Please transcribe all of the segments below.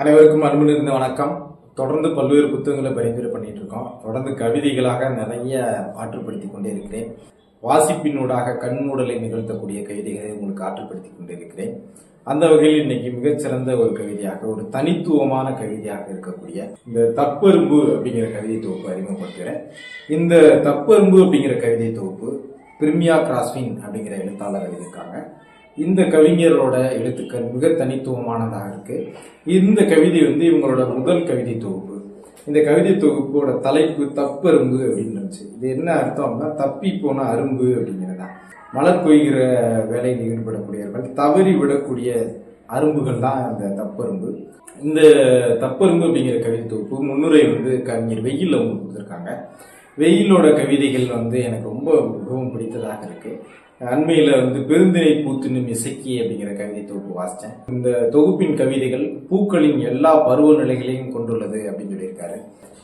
அனைவருக்கும் அன்பு நிறைந்த வணக்கம். தொடர்ந்து பல்வேறு புத்தகங்களை பரிந்துரை பண்ணிட்டு இருக்கோம் தொடர்ந்து கவிதைகளாக நிறைய ஆற்றுப்படுத்தி கொண்டே இருக்கிறேன் வாசிப்பினூடாக கண்மூடலை நிகழ்த்தக்கூடிய கவிதைகளை உங்களுக்கு ஆற்றுப்படுத்தி கொண்டே இருக்கிறேன் அந்த வகையில் இன்னைக்கு மிகச்சிறந்த ஒரு கவிதையாக ஒரு தனித்துவமான கவிதையாக இருக்கக்கூடிய இந்த தற்பெரும்பு அப்படிங்கிற கவிதை தொகுப்பு அறிமுகப்படுத்துகிறேன். இந்த தப்பெரும்பு அப்படிங்கிற கவிதை தொகுப்பு பிரிமியா கிராஸ்வின் அப்படிங்கிற எழுத்தாளர் எழுதியிருக்காங்க. இந்த கவிஞரோட எழுத்துக்கள் மிக தனித்துவமானதாக இருக்குது இந்த கவிதை வந்து இவங்களோட முதல் கவிதை தொகுப்பு. இந்த கவிதை தொகுப்போட தலைப்பு தப்பரும்பு அப்படின்னு இருந்துச்சு இது என்ன அர்த்தம் அப்படின்னா தப்பி போன அரும்பு தான் மலர் கொய்கிற வேலையில் ஈடுபடக்கூடியவர்கள் தவறி விடக்கூடிய அரும்புகள் தான் அந்த தப்பரும்பு. இந்த தப்பரும்பு அப்படிங்கிற கவிதை தொகுப்பு முன்னுரை வந்து கவிஞர் வெயிலில் அவங்க கொடுத்துருக்காங்க வெயிலோட கவிதைகள் வந்து எனக்கு ரொம்ப மிகவும் பிடித்ததாக இருக்கு. அண்மையில் வந்து பெருந்தினை பூத்துன்னு இசைக்கி அப்படிங்கிற கவிதை தொகுப்பு வாசித்தேன் இந்த தொகுப்பின் கவிதைகள் பூக்களின் எல்லா பருவநிலைகளையும் கொண்டுள்ளது அப்படின்னு சொல்லியிருக்காரு.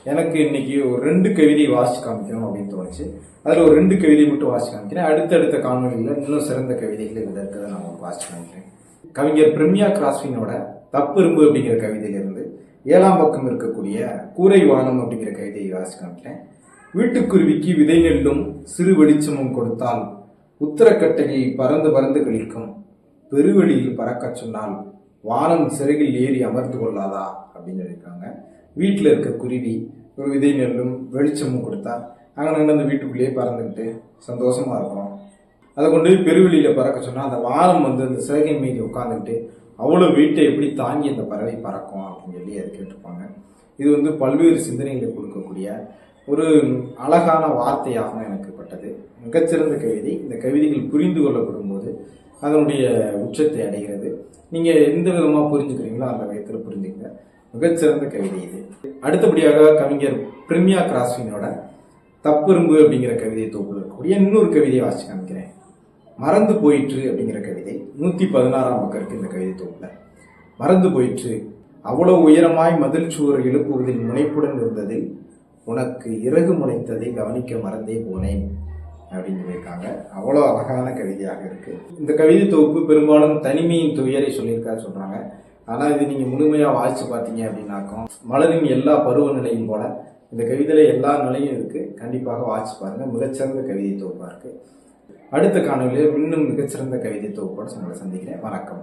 எனக்கு இன்னைக்கு ஒரு ரெண்டு கவிதை வாசிச்சு காமிக்கணும் அப்படின்னு தோணுச்சு. அதில் ஒரு ரெண்டு கவிதை மட்டும் வாசிச்சு காமிக்கிறேன். அடுத்தடுத்த காணொலியில் இன்னும் சிறந்த கவிதைகள் இதில் இருக்கிறத நான் உங்களுக்கு வாசிச்சு காமிக்கிறேன். கவிஞர் பிரம்யா கிராஸ்வினோட தப்பெரும்பு அப்படிங்கிற கவிதையிலிருந்து ஏழாம் பக்கம் இருக்கக்கூடிய கூரை வானம் அப்படிங்கிற கவிதையை வாசிச்சு காமிக்கிறேன். வீட்டுக்குருவிக்கு விதை நெல்லும் சிறு வெளிச்சமும் கொடுத்தால் உத்தரக்கட்டையை பறந்து பறந்து கழிக்கும். பெருவெளியில் பறக்கச் சொன்னால் வானம் சிறகில் ஏறி அமர்ந்து கொள்ளாதா? அப்படின்னு சொல்லியிருக்காங்க வீட்டில் இருக்க குருவி ஒரு விதை நெல்லும் வெளிச்சமும் கொடுத்தா அங்கே அந்த வீட்டுக்குள்ளேயே பறந்துக்கிட்டு சந்தோஷமாக இருக்கும். அதை கொண்டு போய் பெருவெளியில் பறக்க சொன்னால் அந்த வானம் வந்து அந்த சிறகின் மீது உட்காந்துக்கிட்டு அவ்வளோ வீட்டை எப்படி தாங்கி அந்த பறவை பறக்கும் அப்படின்னு சொல்லி அது கேட்டிருப்பாங்க. இது வந்து பல்வேறு சிந்தனைகளை கொடுக்கக்கூடிய ஒரு அழகான வார்த்தையாகவும் எனக்கு பட்டது. மிகச்சிறந்த கவிதை. இந்த கவிதைகள் புரிந்து கொள்ளப்படும் போது அதனுடைய உச்சத்தை அடைகிறது. நீங்கள் எந்த விதமாக புரிஞ்சுக்கிறீங்களோ அந்த விதத்தில் புரிஞ்சுங்க மிகச்சிறந்த கவிதை இது. அடுத்தபடியாக கவிஞர் பிரிமியா கிராஸ்வினோட தப்பெரும்பு அப்படிங்கிற கவிதை தொகுப்பில் இருக்கக்கூடிய இன்னொரு கவிதையை வாசிச்சு காமிக்கிறேன். மறந்து போயிற்று அப்படிங்கிற கவிதை. நூற்றி பதினாறாம் பக்கம் இந்த கவிதை தொகுப்பில். மறந்து போயிற்று. அவ்வளவு உயரமாய் மதில் சுவர் எழுப்புவதில் முனைப்புடன் இருந்ததில் உனக்கு இறகு முளைத்ததை கவனிக்க மறந்தே போனேன் அப்படின்னு சொல்லியிருக்காங்க. அவ்வளோ அழகான கவிதையாக இருக்குது இந்த கவிதை தொகுப்பு பெரும்பாலும் தனிமையின் துயரை சொல்லியிருக்காரு சொல்கிறாங்க ஆனால் இது நீங்கள் முழுமையாக வாசித்து பார்த்தீங்க அப்படின்னாக்கும் மலரின் எல்லா பருவநிலையும் போல இந்த கவிதையில் எல்லா நிலையும் இருக்குது கண்டிப்பாக வாசிச்சு பாருங்கள் மிகச்சிறந்த கவிதை தொகுப்பாக இருக்குது அடுத்த காணொலியில் இன்னும் மிகச்சிறந்த கவிதை தொகுப்போடு உங்களை சந்திக்கிறேன். வணக்கம்.